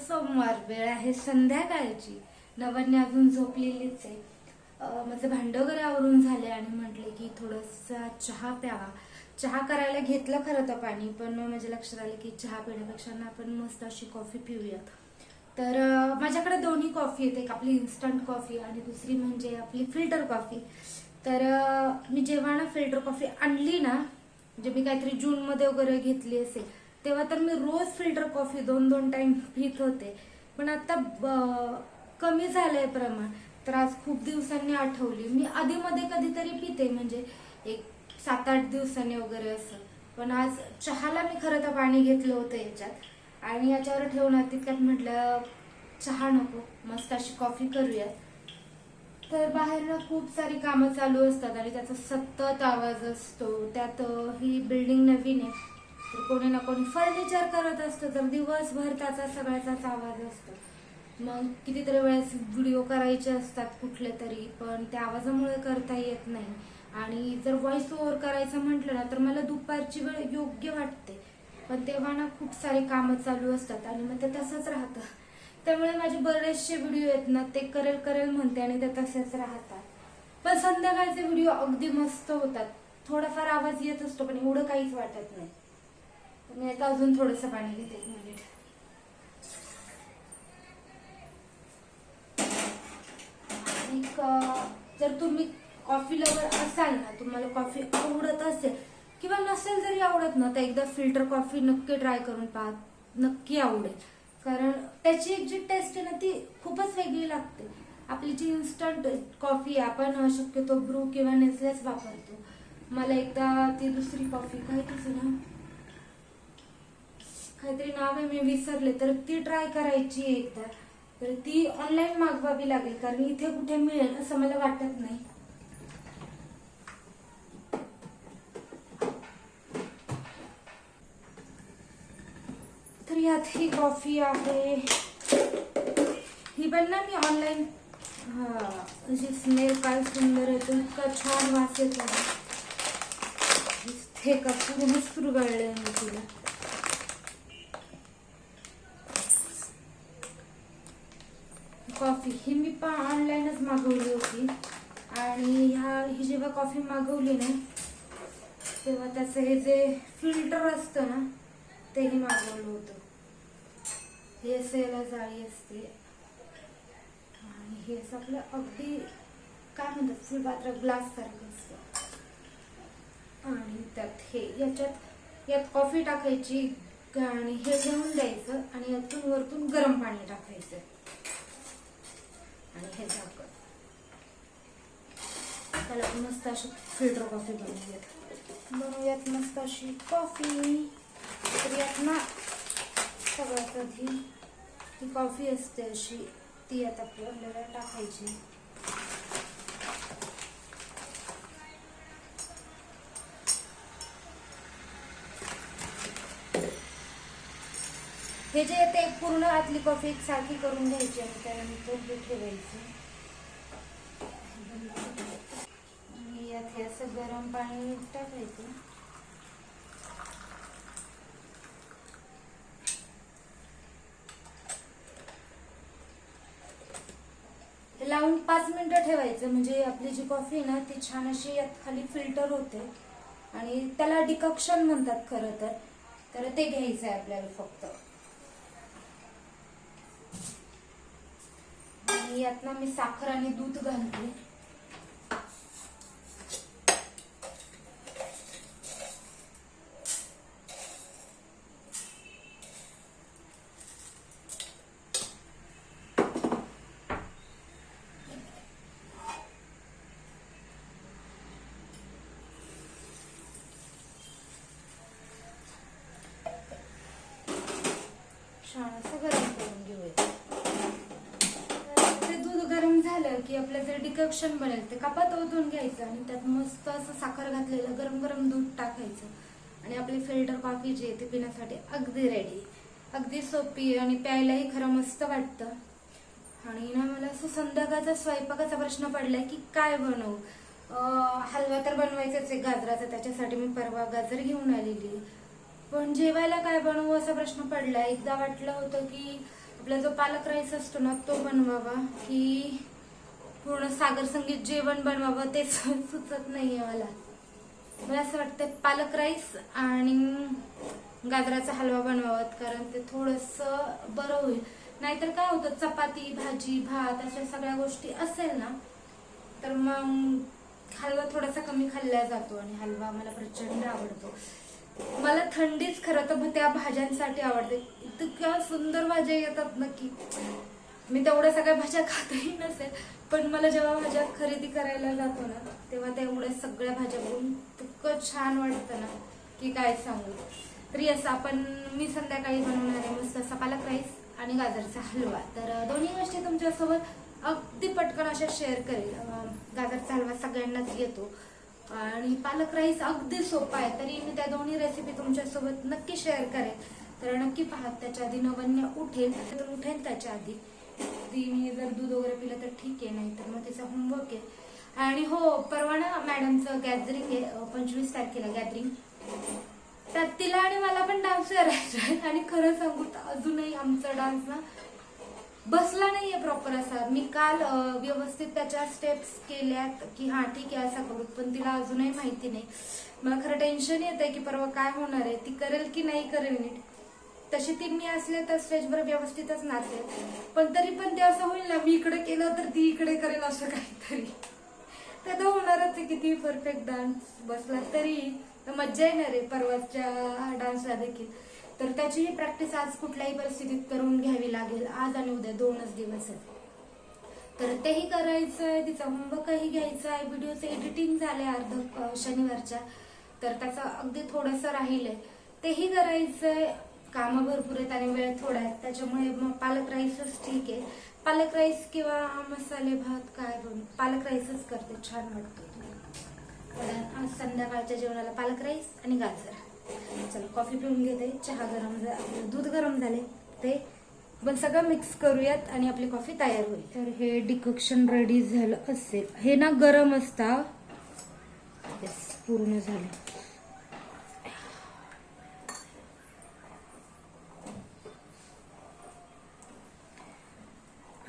सोमवार वेळ आहे संध्याकाळची. नवन्य अजून झोपलेलीच आहे. माझं भांड वगैरे आवरून झाले आणि म्हटले की थोडासा चहा प्यावा. चहा करायला घेतलं खरं तर पाणी पण माझ्या लक्षात आलं की चहा पिण्यापेक्षा ना आपण मस्त अशी कॉफी पिऊयात. तर माझ्याकडे दोन्ही कॉफी आहेत. एक आपली इन्स्टंट कॉफी आणि दुसरी म्हणजे आपली फिल्टर कॉफी. तर मी जेव्हा ना फिल्टर कॉफी आणली ना म्हणजे मी काहीतरी जून मध्ये वगैरे घेतली असेल तेव्हा तर मी रोज फिल्टर कॉफी दोन दोन टाइम पित होते. पण आता कमी झालंय प्रमाण. तर आज खूप दिवसांनी आठवली. मी आधी मध्ये कधीतरी पिते म्हणजे एक सात आठ दिवसांनी वगैरे असं. पण आज चहाला मी खरं तर पाणी घेतलं होतं याच्यात. आणि याच्यावर ठेवून तितक्यात म्हटलं चहा नको मस्त अशी कॉफी करूयात. तर बाहेरनं खूप सारी कामं चालू असतात आणि त्याचा सतत आवाज असतो. त्यात ही बिल्डिंग नवीन आहे. तर कोणी ना कोणी फर्निचर करत असतं तर दिवसभर त्याचा सगळ्याचाच आवाज असतो. मग कितीतरी वेळेस व्हिडिओ करायचे असतात कुठले तरी पण त्या आवाजामुळे करता येत नाही. आणि जर व्हॉइस ओव्हर करायचं म्हटलं ना तर मला दुपारची वेळ योग्य वाटते. पण तेव्हा ना खूप सारी कामं चालू असतात आणि मग ते तसंच राहतं. त्यामुळे माझे बरेचसे व्हिडिओ आहेत ना ते करेल करेल म्हणते आणि ते तसेच राहतात. पण संध्याकाळचे व्हिडिओ अगदी मस्त होतात. थोडाफार आवाज येत असतो पण एवढं काहीच वाटत नाही. तर मी आता अजून थोडंसं पाणी घेते एक मिनिट जर तुम्ही कॉफी लवर असाल ना तुम्हाला कॉफी आवडत असेल किंवा नसेल जरी आवडत ना तर एकदा फिल्टर कॉफी नक्की ट्राय करून पहा. नक्की आवडेल. कारण त्याची एक जी टेस्ट आहे ना ती खूपच वेगळी लागते. आपली जी इन्स्टंट कॉफी आहे, आपण शक्यतो ब्रू किंवा नेसलेस वापरतो. मला एकदा ती दुसरी कॉफी काय तिचं ना. काहीतरी नाव आहे मी विसरले तर ती ट्राय करायची आहे एकदा. तर ती ऑनलाईन मागवावी लागेल कारण इथे कुठे मिळेल असं मला वाटत नाही. तर यात ही कॉफी आहे. ही पण ना मी ऑनलाईन हा अशी स्मेल काय सुंदर येतो इतका छान वास येतो. ना. हे का? पूर्ण सुरगळले मी तिला कॉफी ही मी पण ऑनलाईनच मागवली होती. आणि ह्या ही जेव्हा कॉफी मागवली ना तेव्हा त्याचं हे जे फिल्टर असतं ना तेही मागवलं होतं. हे असं याला जाळी असते आणि हे असं आपलं अगदी काय म्हणतात फुलपात्र ग्लास सारखं असतं. आणि त्यात हे याच्यात यात कॉफी टाकायची आणि हे घेऊन द्यायचं आणि यातून वरतून गरम पाणी टाकायचं आणि हे झाकण त्याला मस्त अशी फिल्टर कॉफी बनवूयात बनवूयात मस्त अशी कॉफी तर यात ना सगळ्यात आधी ती कॉफी असते अशी ती आता आपल्याला टाकायची हे जे ते पूर्ण आतली कॉफी एक सारखी करून घ्यायची आणि त्यानंतर हे ठेवायची त्यात हे असं गरम पाणी टाकायचं. हे लावून पाच मिनिटं ठेवायचं. म्हणजे आपली जी कॉफी आहे ना ती छान अशी यात खाली फिल्टर होते. आणि त्याला डिकॉक्शन म्हणतात खरं तर. तर ते घ्यायचं आहे आपल्याला फक्त. आणि यात ना मी साखर आणि दूध घालते छान असं गरम करून घेऊया तर ते दूध गरम झालं की आपलं जे डिकॉक्शन बनेल ते कपात ओतून घ्यायचं आणि त्यात मस्त असं साखर घातलेलं गरम गरम दूध टाकायचं. आणि आपली फिल्टर कॉफी जी आहे ती पिण्यासाठी अगदी रेडी अगदी सोपी आणि प्यायलाही खरं मस्त वाटतं. आणि ना मला असं संध्याकाळचा स्वयंपाकाचा प्रश्न पडलाय की काय बनवू? हलवा तर बनवायचाच आहे गाजराचा त्याच्यासाठी मी परवा गाजर घेऊन आलेली पण जेवायला काय बनवू असा प्रश्न पडला एकदा वाटलं होतं की आपला जो पालक राईस असतो ना तो बनवावा की पूर्ण सागर संगीत जेवण बनवावं ते सुचत नाहीये मला. मला असं वाटतं पालक राईस आणि गाजराचा हलवा बनवावात कारण ते थोडस बरं होईल. नाहीतर काय होतं चपाती भाजी भात अशा सगळ्या गोष्टी असेल ना तर मग हलवा थोडासा कमी खाल्ला जातो आणि हलवा मला प्रचंड आवडतो. मला थंडीच खरं तर त्या भाज्यांसाठी आवडते. इतक्या सुंदर भाज्या येतात नक्की. मी तेवढ्या सगळ्या भाज्या खातही नसेल पण मला जेव्हा भाज्या खरेदी करायला जातो ना तेव्हा तेवढ्या सगळ्या भाज्या बघून इतकं छान वाटतं ना की काय सांगू. तरी असं आपण मी संध्याकाळी बनवणार आहे मस्त असा पालक राईस आणि गाजरचा हलवा. तर दोन्ही गोष्टी तुमच्यासोबत अगदी पटकन अशा शेअर करेल. गाजरचा हलवा सगळ्यांनाच येतो. आणि पालक राईस अगदी सोपा आहे तरी मी त्या दोन्ही रेसिपी तुमच्यासोबत नक्की शेअर करेन. तर नक्की पाहा त्याच्या आधी नवन्य उठेल तर उठेल त्याच्या आधी. ती मी जर दूध वगैरे पिलं तर ठीक आहे नाही तर मग तिचा होमवर्क आहे. आणि हो परवा ना मॅडमचं गॅदरिंग आहे पंचवीस तारखेला गॅदरिंग त्यात तिला आणि मला पण डान्स करायचा आहे आणि खरं सांगू तर अजूनही आमचा डान्स ना बसला नाहीये प्रॉपर असा. मी काल व्यवस्थित त्याच्या स्टेप्स केल्यात की हा ठीक आहे असा करू. पण तिला अजूनही माहिती नाही. मला खरं टेन्शन येत आहे की परवा काय होणार आहे ती करेल की नाही करेल नीट. तशी ती मी असले तर स्टेजवर व्यवस्थितच नाचले. पण तरी पण ते असं होईल ना मी इकडे केलं तर ती इकडे करेल असं काहीतरी. तर तो होणारच आहे किती परफेक्ट डान्स बसला तरी. तर मज्जा येणार आहे परवाच्या डान्सला देखील. तर त्याचीही प्रॅक्टिस आज कुठल्याही परिस्थितीत करून घ्यावी लागेल. आज आणि उद्या दोनच दिवस आहेत. तर तेही करायचं आहे तिचा होमवर्कही घ्यायचं आहे. व्हिडिओचं एडिटिंग झालंय अर्ध शनिवारच्या. तर त्याचं अगदी थोडंसं राहिलंय. तेही करायचं आहे कामं भरपूर आहेत आणि वेळ थोडा आहे. त्याच्यामुळे मग पालक राईसच ठीक आहे. पालक राईस किंवा मसाले भात काय पालक राईसच करते छान वाटतो कारण आज संध्याकाळच्या जेवणाला पालक राईस आणि गाजर. चला कॉफी पिऊन घेते चहा गरम झाला दूध गरम झाले ते. पण सगळं मिक्स करूयात आणि आपली कॉफी तयार होईल. तर हे डिकक्शन रेडी झालं असेल. हे ना गरम असता पूर्ण झालं.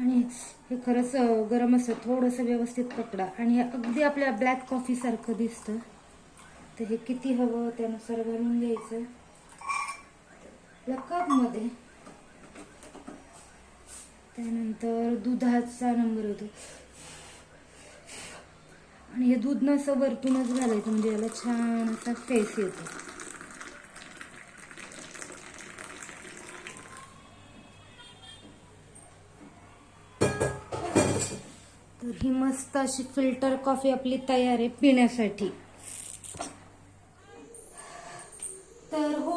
आणि हे खरंच गरम असतं थोडंसं व्यवस्थित पकडा. आणि हे अगदी आपल्या ब्लॅक कॉफीसारखं दिसतं. तर हे किती हवं त्यानुसार घालून घ्यायचं. आपल्या कपमध्ये त्यानंतर दुधाचा नंबर होतो. आणि हे दूध ना असं वरतूनच घालायचं म्हणजे याला छान असा फेस येतो. मस्त अशी फिल्टर कॉफी आपली तयार आहे पिण्यासाठी. तर हो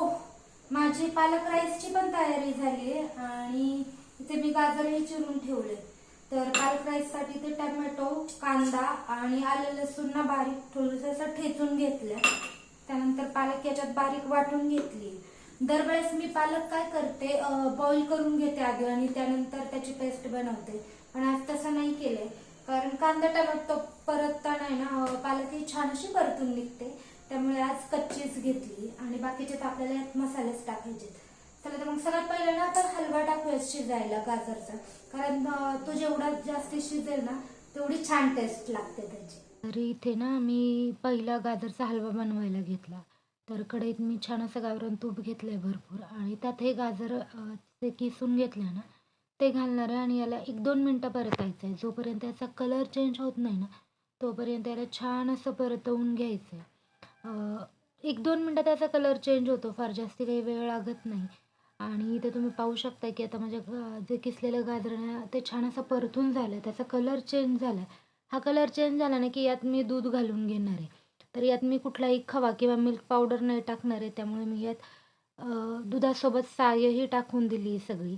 माझी पालक राईसची पण तयारी झाली आहे आणि इथे मी गाजरही चिरून ठेवले तर पालक राईससाठी ते टमॅटो कांदा आणि आलं लसूणना बारीक थोडंसं असं ठेचून घेतलं त्यानंतर पालक याच्यात बारीक वाटून घेतली. दरवेळेस मी पालक काय करते बॉईल करून घेते आधी आणि त्यानंतर त्याची पेस्ट बनवते. पण आज तसं नाही केलंय. कारण कांदा टमाटो परतताना आहे ना पालक ही छान अशी परतून निघते. त्यामुळे आज कच्चीच घेतली आणि बाकीचे तर आपल्याला यात मसालेच टाकायचे चला तर मग सगळ्यात पहिले ना आपण हलवा टाकूया शिजायला गाजरचा. कारण तो जेवढा जास्त शिजेल ना तेवढी छान टेस्ट लागते त्याची. तर इथे ना मी पहिला गाजरचा हलवा बनवायला घेतला. तर कढईत मी छान असं गावरान तूप घेतलंय भरपूर. आणि त्यात हे गाजर ते किसून घेतलं ना ते घालणार आहे आणि याला एक दोन मिनटं परतायचं आहे जोपर्यंत याचा कलर चेंज होत नाही ना तोपर्यंत याला छान असं परतवून घ्यायचं आहे एक दोन मिनटात त्याचा कलर चेंज होतो फार जास्ती काही वेळ लागत नाही. आणि इथे तुम्ही पाहू शकता की आता माझ्या जे किसलेलं गाजरण आहे ते छान असं परतून झालं आहे त्याचा कलर चेंज झाला आहे हा कलर चेंज झाला ना की यात मी दूध घालून घेणार आहे. तर यात मी कुठलाही खवा किंवा मिल्क पावडर नाही टाकणार आहे. त्यामुळे मी यात दुधासोबत सायही टाकून दिली सगळी.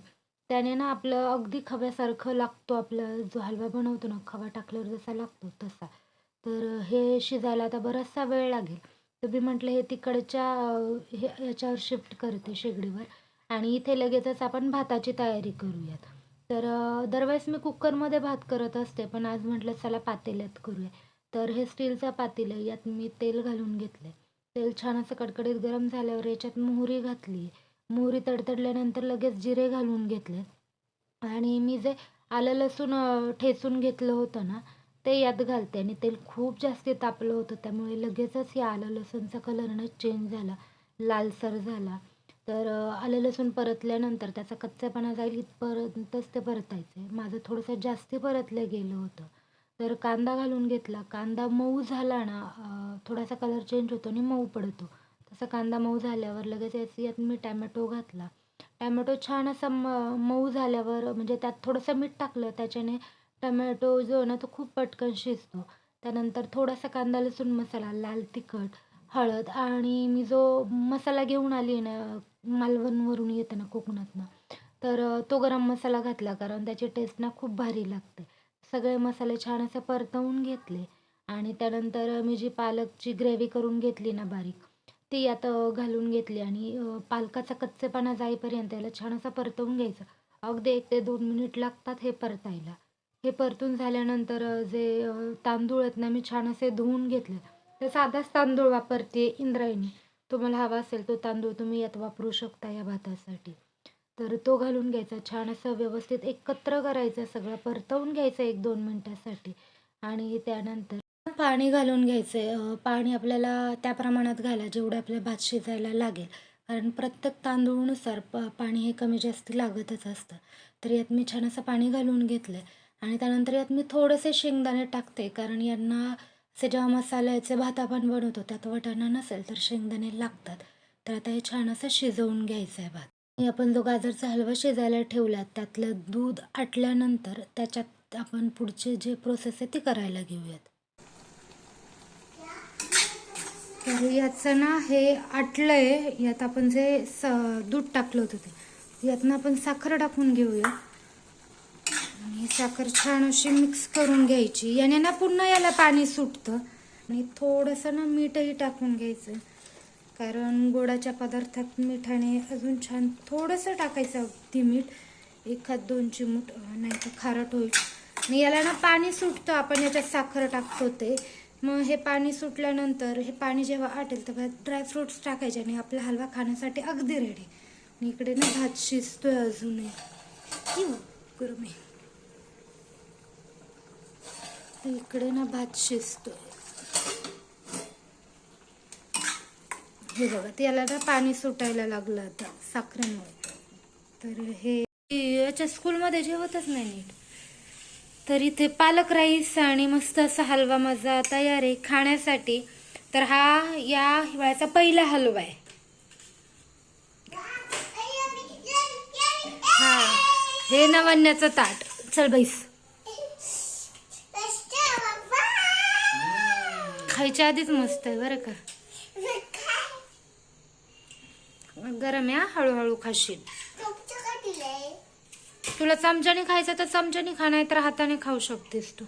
त्याने ना आपलं अगदी खव्यासारखं लागतो आपलं. जो हलवा बनवतो ना खवा टाकल्यावर जसा लागतो तसा. तर हे शिजायला आता बराचसा वेळ लागेल. तर मी म्हटलं हे तिकडच्या हे याच्यावर शिफ्ट करते शेगडीवर आणि इथे लगेचच आपण भाताची तयारी करूयात. तर दरवेळेस मी कुकरमध्ये भात करत असते पण आज म्हटलं चला पातेल्यात करूया. तर हे स्टीलचा पातेलं आहे यात मी तेल घालून घेतलं तेल छान असं कडकडीत गरम झाल्यावर याच्यात मोहरी घातली मोहरी तडतडल्यानंतर लगेच जिरे घालून घेतले. आणि मी जे आलं लसूण ठेचून घेतलं होतं ना ते यात घालते. आणि तेल खूप जास्त तापलं होतं. त्यामुळे लगेचच या आलं लसूणचा कलर ना चेंज झाला. लालसर झाला. तर आलं लसूण परतल्यानंतर त्याचा कच्चापणा जाईल इथपर्यंतच ते परतायचं. माझं थोडंसं जास्ती परतलं गेलं होतं. तर कांदा घालून घेतला. कांदा मऊ झाला ना थोडासा कलर चेंज होतो आणि मऊ पडतो. असा कांदा मऊ झाल्यावर लगेच याच- यात मी टॅमॅटो घातला. टॅमॅटो छान असा म मऊ झाल्यावर म्हणजे त्यात थोडंसं मीठ टाकलं त्याच्याने टमॅटो जो आहे ना तो खूप पटकन शिजतो. त्यानंतर थोडासा कांदा लसूण मसाला लाल तिखट हळद आणि मी जो मसाला घेऊन आली आहे ना मालवणवरून येतं ना कोकणातनं तर तो गरम मसाला घातला कारण त्याची टेस्ट ना खूप भारी लागते. सगळे मसाले छान असे परतवून घेतले आणि त्यानंतर मी जी पालकची ग्रेव्ही करून घेतली ना बारीक ती यात घालून घेतली आणि पालकाचा कच्चेपणा जाईपर्यंत याला छान असा परतवून घ्यायचा. अगदी एक ते दोन मिनिट लागतात हे परतायला. हे परतून झाल्यानंतर जे तांदूळ आहेत ना मी छान असे धुवून घेतले तर साधाच तांदूळ वापरते इंद्रायणी. तुम्हाला हवा असेल तो तांदूळ तुम्ही यात वापरू शकता या भातासाठी. तर तो घालून घ्यायचा छान असं व्यवस्थित एकत्र करायचं सगळं परतवून घ्यायचं एक दोन मिनटासाठी. आणि त्यानंतर पाणी घालून घ्यायचं. आहे पाणी आपल्याला त्या प्रमाणात घाला जेवढं आपल्या भात शिजायला लागेल. कारण प्रत्येक तांदूळनुसार प पाणी हे कमी जास्त लागतच असतं. तर यात मी छान असं पाणी घालून घेतलं. आणि त्यानंतर यात मी थोडेसे शेंगदाणे टाकते. कारण यांना असे जेव्हा मसाल्याचे भात आपण बनवतो त्यात वाटाणा नसेल तर शेंगदाणे लागतात. तर आता हे छान असं शिजवून घ्यायचं आहे भात. आणि आपण जो गाजरचा हलवा शिजायला ठेवला त्यातलं दूध आटल्यानंतर त्याच्यात आपण पुढचे जे प्रोसेस आहे ती करायला घेऊयात. तर याचं ना हे आटलंय. यात आपण जे स दूध टाकलं होतं ते. यातनं आपण साखर टाकून घेऊया. आणि साखर छान अशी मिक्स करून घ्यायची. याने ना पुन्हा याला पाणी सुटतं. आणि थोडंसं ना मीठही टाकून घ्यायचं. कारण गोडाच्या पदार्थात मिठाने अजून छान थोडंसं टाकायचं अगदी मीठ. एखाद दोन चिमूट नाही तर खारट होईल. आणि याला ना पाणी सुटतं. आपण याच्यात साखर टाकतो ते. मग हे पाणी सुटल्यानंतर हे पाणी जेव्हा आटेल तेव्हा ड्रायफ्रुट्स टाकायचे आणि आपला हलवा खाण्यासाठी अगदी रेडी आणि इकडे ना भात शिजतोय अजूनही इव, गरम आहे इकडे ना भात शिजतोय हे बघा त्याला ना पाणी सुटायला लागलं आता साखरेमुळे. तर हे याच्या स्कूलमध्ये जेवतच नाही नीट. तर इथे पालक राईस आणि मस्त असा हलवा माझा तयार आहे खाण्यासाठी. तर हा या हिवाळ्याचा पहिला हलवा आहे. हा हे नवान्याचं ताट. चल बैस. खायच्या आधीच मस्त आहे बरं का. गरम या हळूहळू खाशील. तुला चमच्याने खायचं तर चमच्याने खा नाही तर हाताने खाऊ शकतेस तू.